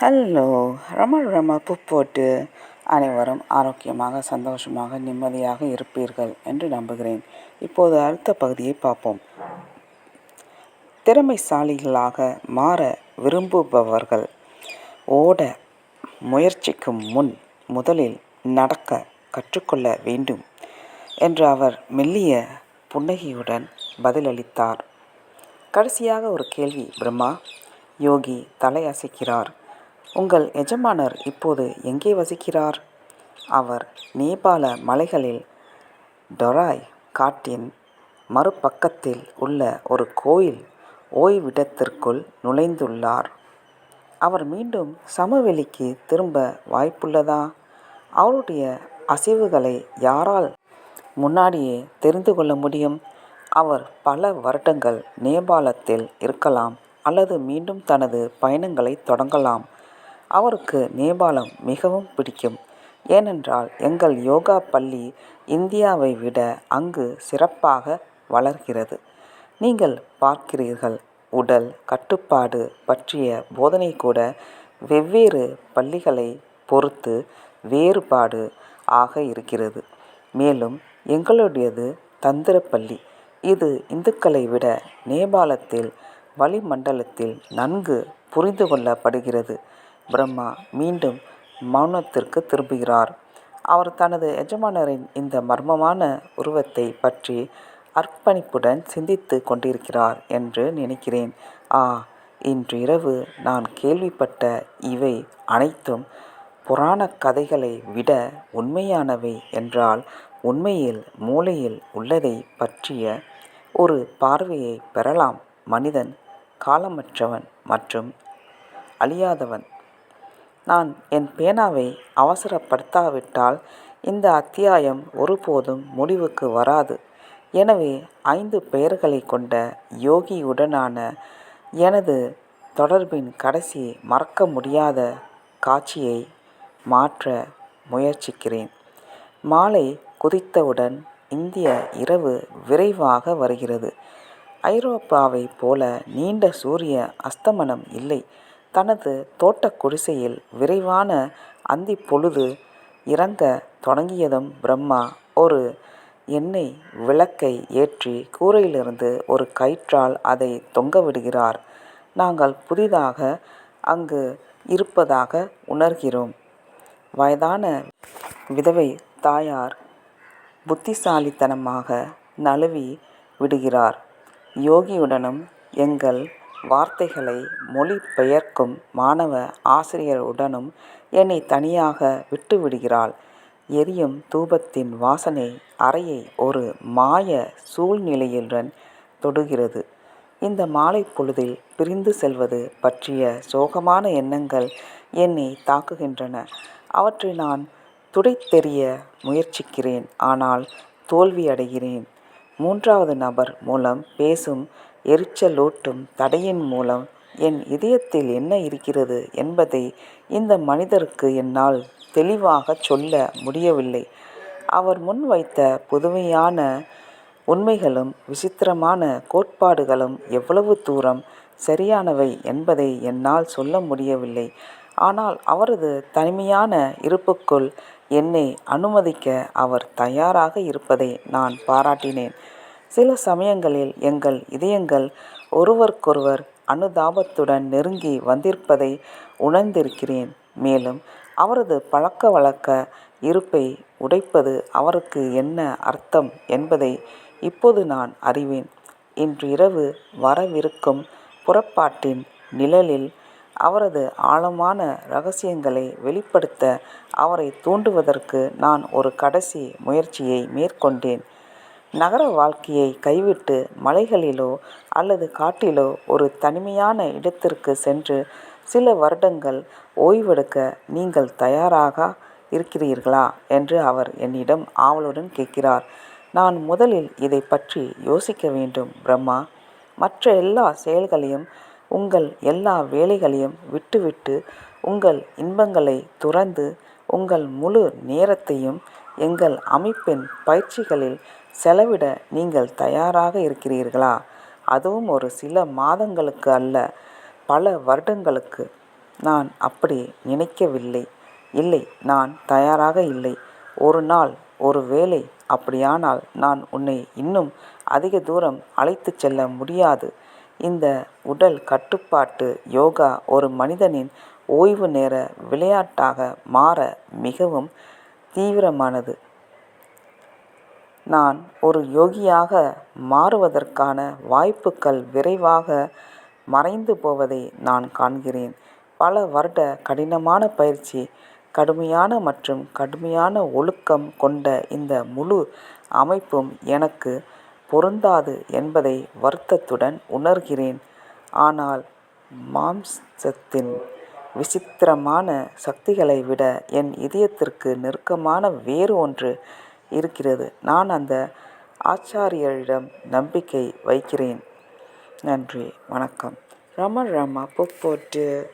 Hello ரமல் ரமல் பூ போட்டு அனைவரும் ஆரோக்கியமாக சந்தோஷமாக நிம்மதியாக இருப்பீர்கள் என்று நம்புகிறேன். இப்போது அடுத்த பகுதியை பார்ப்போம். திறமைசாலிகளாக மாற விரும்புபவர்கள். ஓட முயற்சிக்கும் முன் முதலில் நடக்க கற்றுக்கொள்ள வேண்டும் என்று அவர் மெல்லிய புன்னகையுடன் பதிலளித்தார். கடைசியாக ஒரு கேள்வி பிரம்மா யோகி தலை அசைக்கிறார் உங்கள் எஜமானர் இப்போது எங்கே வசிக்கிறார்? அவர் நேபாள மலைகளில் டொராய் காட்டின் மறுபக்கத்தில் உள்ள ஒரு கோயில் ஓய்விடத்திற்குள் நுழைந்துள்ளார். அவர் மீண்டும் சமவெளிக்கு திரும்ப வாய்ப்புள்ளதா? அவருடைய அசைவுகளை யாரால் முன்னாடியே தெரிந்து கொள்ள முடியும்? அவர் பல வருடங்கள் நேபாளத்தில் இருக்கலாம் அல்லது மீண்டும் தனது பயணங்களை தொடங்கலாம். அவருக்கு நேபாளம் மிகவும் பிடிக்கும். ஏனென்றால் எங்கள் யோகா பள்ளி இந்தியாவை விட அங்கு சிறப்பாக வளர்கிறது. நீங்கள் பார்க்கிறீர்கள் உடல் கட்டுப்பாடு பற்றிய போதனை கூட வெவ்வேறு பள்ளிகளை பொறுத்து வேறுபாடு ஆக இருக்கிறது. மேலும் எங்களுடையது தந்திர பள்ளி இது இந்துக்களை விட நேபாளத்தில் வளிமண்டலத்தில் நன்கு புரிந்து கொள்ளப்படுகிறது. பிரம்மா மீண்டும் மௌனத்திற்கு திரும்புகிறார். அவர் தனது எஜமானரின் இந்த மர்மமான உருவத்தை பற்றி அர்ப்பணிப்புடன் சிந்தித்து கொண்டிருக்கிறார் என்று நினைக்கிறேன். ஆ இன்று இரவு நான் கேள்விப்பட்ட இவை அனைத்தும் புராண கதைகளை விட உண்மையானவை என்றால் உண்மையில் மூளையில் உள்ளதை பற்றிய ஒரு பார்வையை பெறலாம். மனிதன் காலமற்றவன் மற்றும் அழியாதவன். நான் என் பேனாவை அவசரப்படுத்தாவிட்டால் இந்த அத்தியாயம் ஒருபோதும் முடிவுக்கு வராது. எனவே ஐந்து பெயர்களை கொண்ட யோகியுடனான எனது தொடர்பின் கடைசி மறக்க முடியாத காட்சியை மாற்ற முயற்சிக்கிறேன். மாலை குதித்தவுடன் இந்திய இரவு விரைவாக வருகிறது. ஐரோப்பாவைப் போல நீண்ட சூரிய அஸ்தமனம் இல்லை. தனது தோட்டக் குடிசையில் விரைவான அந்திப் பொழுது இறங்க தொடங்கியதும் பிரம்மா ஒரு எண்ணெய் விளக்கை ஏற்றி கூரையிலிருந்து ஒரு கயிற்றால் அதை தொங்கவிடுகிறார். நாங்கள் புதிதாக அங்கு இருப்பதாக உணர்கிறோம். வயதான விதவை தாயார் புத்திசாலித்தனமாக நழுவி விடுகிறார். யோகியுடனும் எங்கள் வார்த்தைகளை மொழி பெயர்க்கும் மாணவ ஆசிரியருடனும் என்னை தனியாக விட்டுவிடுகிறாள். எரியும் தூபத்தின் வாசனை அறையை ஒரு மாய சூழ்நிலையுடன் தொடுகிறது. இந்த மாலை பொழுதில் பிரிந்து செல்வது பற்றிய சோகமான எண்ணங்கள் என்னை தாக்குகின்றன. அவற்றை நான் துடைத்தெறிய முயற்சிக்கிறேன் ஆனால் தோல்வியடைகிறேன். மூன்றாவது நபர் மூலம் பேசும் எரிச்சலூட்டும் தடையின் மூலம் என் இதயத்தில் என்ன இருக்கிறது என்பதை இந்த மனிதருக்கு என்னால் தெளிவாகச் சொல்ல முடியவில்லை. அவர் முன்வைத்த புதுமையான உண்மைகளும் விசித்திரமான கோட்பாடுகளும் எவ்வளவு தூரம் சரியானவை என்பதை என்னால் சொல்ல முடியவில்லை. ஆனால் அவரது தனிமையான இருப்புக்குள் என்னை அனுமதிக்க அவர் தயாராக இருப்பதை நான் பாராட்டினேன். சில சமயங்களில் எங்கள் இதயங்கள் ஒருவருக்கொருவர் அனுதாபத்துடன் நெருங்கி வந்திருப்பதை உணர்ந்திருக்கிறேன். மேலும் அவரது பழக்க வழக்க இருப்பை உடைப்பது அவருக்கு என்ன அர்த்தம் என்பதை இப்போது நான் அறிவேன். இன்று இரவு வரவிருக்கும் புறப்பாட்டின் நிழலில் அவரது ஆழமான ரகசியங்களை வெளிப்படுத்த அவரை தூண்டுவதற்கு நான் ஒரு கடைசி முயற்சியை மேற்கொண்டேன். நகர வாழ்க்கையை கைவிட்டு மலைகளிலோ அல்லது காட்டிலோ ஒரு தனிமையான இடத்திற்கு சென்று சில வருடங்கள் ஓய்வெடுக்க நீங்கள் தயாராக இருக்கிறீர்களா என்று அவர் என்னிடம் ஆவலுடன் கேட்கிறார். நான் முதலில் இதை பற்றி யோசிக்க வேண்டும் பிரம்மா. மற்ற எல்லா செயல்களையும் உங்கள் எல்லா வேலைகளையும் விட்டுவிட்டு உங்கள் இன்பங்களை துறந்து உங்கள் முழு நேரத்தையும் எங்கள் அமைப்பின் பயிற்சிகளில் செலவிட நீங்கள் தயாராக இருக்கிறீர்களா? அதுவும் ஒரு சில மாதங்களுக்கு அல்ல பல வருடங்களுக்கு. நான் அப்படி நினைக்கவில்லை இல்லை நான் தயாராக இல்லை ஒரு நாள் ஒரு வேளை அப்படியானால் நான் உன்னை இன்னும் அதிக தூரம் அழைத்து செல்ல முடியாது இந்த உடல் கட்டுப்பாட்டு யோகா ஒரு மனிதனின் ஓய்வு நேர விளையாட்டாக மாற மிகவும் தீவிரமானது நான் ஒரு யோகியாக மாறுவதற்கான வாய்ப்புகள் விரைவாக மறைந்து போவதை நான் காண்கிறேன். பல வருட கடினமான பயிற்சி கடுமையான மற்றும் கடுமையான ஒழுக்கம் கொண்ட இந்த முழு அமைப்பும் எனக்கு பொருந்தாது என்பதை வருத்தத்துடன் உணர்கிறேன். ஆனால் மாம்சத்தின் விசித்திரமான சக்திகளை விட என் இதயத்திற்கு நெருக்கமான வேறு ஒன்று இருக்கிறது. நான் அந்த ஆச்சாரியரிடம் நம்பிக்கை வைக்கிறேன். நன்றி. வணக்கம். ரம ரம புப்போட்டு